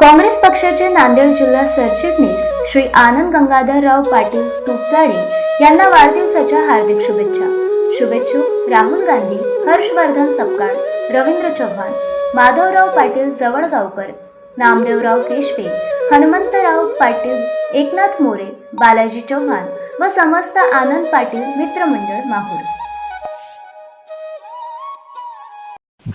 काँग्रेस पक्षाचे नांदेड जिल्हा सरचिटणीस श्री आनंद गंगाधरराव पाटील तुपलाडे यांना वाढदिवसाच्या हार्दिक शुभेच्छा. शुभेच्छुक राहुल गांधी हर्षवर्धन सपकाळ रवींद्र चव्हाण माधवराव पाटील जवळगावकर नामदेवराव केशवे हनुमंतराव पाटील एकनाथ मोरे बालाजी चव्हाण व समस्त आनंद पाटील मित्रमंडळ माहूर.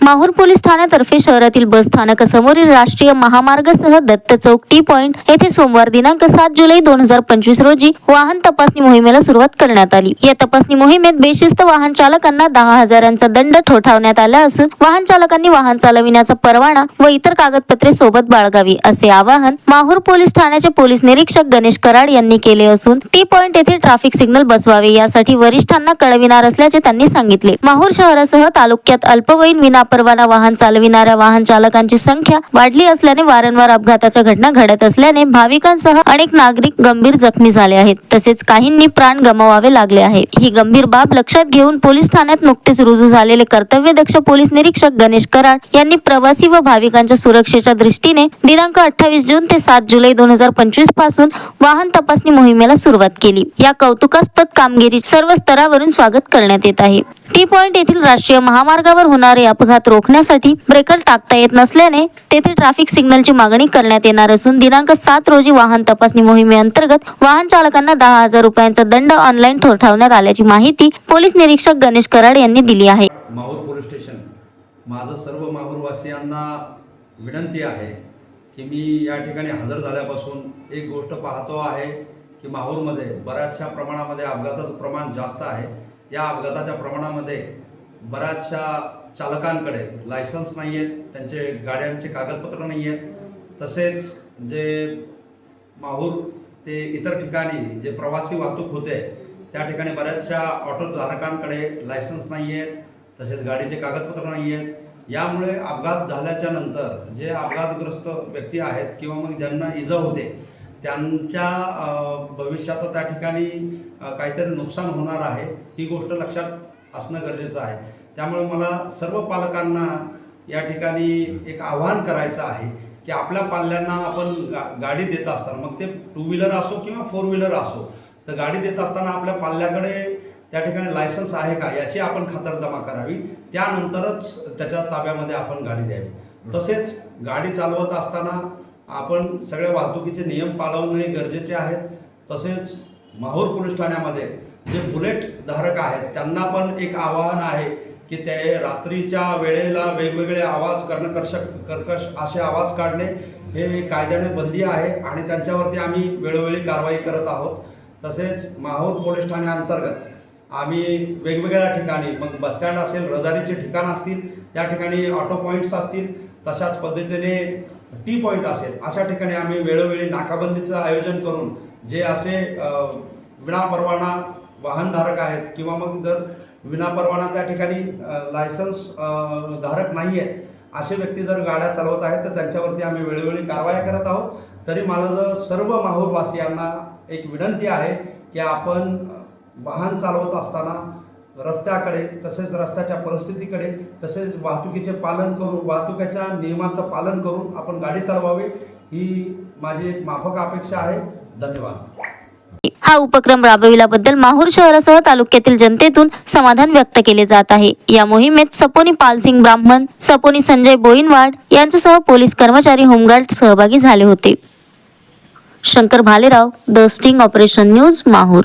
माहूर पोलीस ठाण्यातर्फे शहरातील बस स्थानकासमोरील राष्ट्रीय महामार्गासह दत्त चौक टी पॉइंट येथे सोमवार दिनांक सात जुलै दोन हजार पंचवीस रोजी वाहन तपासणी मोहिमेला सुरुवात करण्यात आली. या तपासणी मोहिमेत बेशिस्त वाहन चालकांना दहा हजारांचा दंड ठोठावण्यात आला असून वाहन चालकांनी वाहन चालविण्याचा परवाना व इतर कागदपत्रे सोबत बाळगावी असे आवाहन माहूर पोलीस ठाण्याचे पोलीस निरीक्षक गणेश कराड यांनी केले असून टी पॉइंट येथे ट्रॅफिक सिग्नल बसवावे यासाठी वरिष्ठांना कळविणार असल्याचे त्यांनी सांगितले. माहूर शहरासह तालुक्यात अल्पवयीन विनापत विनापरवाना वाहन चालविणाऱ्या वाहन चालकांची संख्या वाढली असल्याने वारंवार अपघाताच्या घटना घडत असल्याने भाविकांसह अनेक नागरिक गंभीर जखमी झाले आहेत. तसेच काहींनी प्राण गमवावे लागले आहे. ही गंभीर बाब लक्षात घेऊन पोलीस ठाण्यात नुकतेच रुजू झालेले कर्तव्यदक्ष पोलीस निरीक्षक गणेश कराड यांनी प्रवासी व भाविकांच्या सुरक्षेच्या दृष्टीने दिनांक अठ्ठावीस जून ते सात जुलै दोन हजार पंचवीसपासून वाहन तपासणी मोहिमेला सुरुवात केली. या कौतुकास्पद कामगिरी सर्व स्तरावरून स्वागत करण्यात येत आहे. टी पॉइंट येथील राष्ट्रीय महामार्गावर होणारे अपघात रोखण्यासाठी ब्रेकर टाकता येत नसल्याने तेथे ट्रॅफिक सिग्नलची मागणी करण्यात येणार असून दिनांक सात रोजी वाहन तपासणी मोहिमेअंतर्गत वाहन चालकांना दहा हजार रुपयांचा दंड ऑनलाईन ठोठावण्यात आल्याची माहिती पोलीस निरीक्षक गणेश कराड यांनी दिली आहे. Mahur police station. माझं सर्व माहूरवासियांना विनंती आहे की मी या ठिकाणी हजर झाल्यापासून एक गोष्ट पाहतो आहे की माहूरमध्ये बऱ्याचशा प्रमाणामध्ये अपघाताचं प्रमाण जास्त आहे. या अपघाताच्या प्रमाणामध्ये बऱ्याचशा चालकांकडे लायसन्स नाही आहेत त्यांचे गाड्यांचे कागदपत्र नाही आहेत तसेच जे माहूर ते इतर ठिकाणी जे प्रवासी वाहतूक होते त्या ठिकाणी बऱ्याचशा ऑटोधारकांकडे लायसन्स नाही आहेत तसेच गाडीचे कागदपत्र नाही आहेत यामुळे अपघात झाल्याच्यानंतर जे अपघातग्रस्त व्यक्ती आहेत किंवा मग ज्यांना इजा होते त्यांच्या भविष्याचा त्या ठिकाणी काहीतरी नुकसान होणार आहे ही गोष्ट लक्षात असणं गरजेचं आहे. त्यामुळे मला सर्व पालकांना या ठिकाणी एक आव्हान करायचं आहे की आपल्या पाल्यांना आपण गा गाडी देत असताना मग ते टू व्हीलर असो किंवा फोर व्हीलर असो तर गाडी देत असताना आपल्या पाल्याकडे त्या ठिकाणी लायसन्स आहे का याची आपण खातरजमा करावी. त्यानंतरच त्याच्या ताब्यामध्ये आपण गाडी द्यावी. तसेच गाडी चालवत असताना आपण सगळ्या वाहतुकीचे नियम पाळवणे गरजेचे आहेत. तसेच माहूर पोलीस ठाण्यामध्ये जे बुलेट धारक आहेत त्यांना पण एक आवाहन आहे की ते रात्रीच्या वेळेला वेगवेगळे आवाज कर्णकर्षक कर्कश असे आवाज काढणे हे कायद्याने बंदी आहे आणि त्यांच्यावरती आम्ही वेळोवेळी कारवाई करत आहोत. तसेच माहूर पोलीस ठाण्याअंतर्गत आम्ही वेगवेगळ्या ठिकाणी मग बसस्टँड असेल रहदारीचे ठिकाण असतील त्या ठिकाणी ऑटो पॉईंट्स असतील तशाच पद्धतीने टी पॉईंट असेल अशा ठिकाणी आम्ही वेळोवेळी नाकाबंदीचं आयोजन करून जे असे विनापरवाना वाहनधारक आहेत किंवा मग जर विनापरवाना त्या ठिकाणी लायसन्स धारक नाही आहेत असे व्यक्ती जर गाड्या चालवत आहेत तर त्यांच्यावरती आम्ही वेळोवेळी कारवाया करत आहोत. तरी मला जर सर्व माहूरवासियांना एक विनंती आहे की आपण वाहन चालवत असताना रस्त्याकडे तसेच रस्त्याच्या परिस्थितीकडे तसेच वाहतुकीचे पालन करून वाहतुकीच्या नियमांचं पालन करून आपण गाडी चालवावी ही माझी एक माफक अपेक्षा आहे. धन्यवाद. हा उपक्रम राबविल्याबद्दल माहूर शहरासह तालुक्यातील जनतेतून समाधान व्यक्त केले जात आहे. या मोहिमेत सपोनी पालसिंग ब्राह्मण सपोनी संजय बोईनवाड यांच्यासह पोलीस कर्मचारी होमगार्ड सहभागी झाले होते. Shankar Bhalerao the sting operation news Mahur.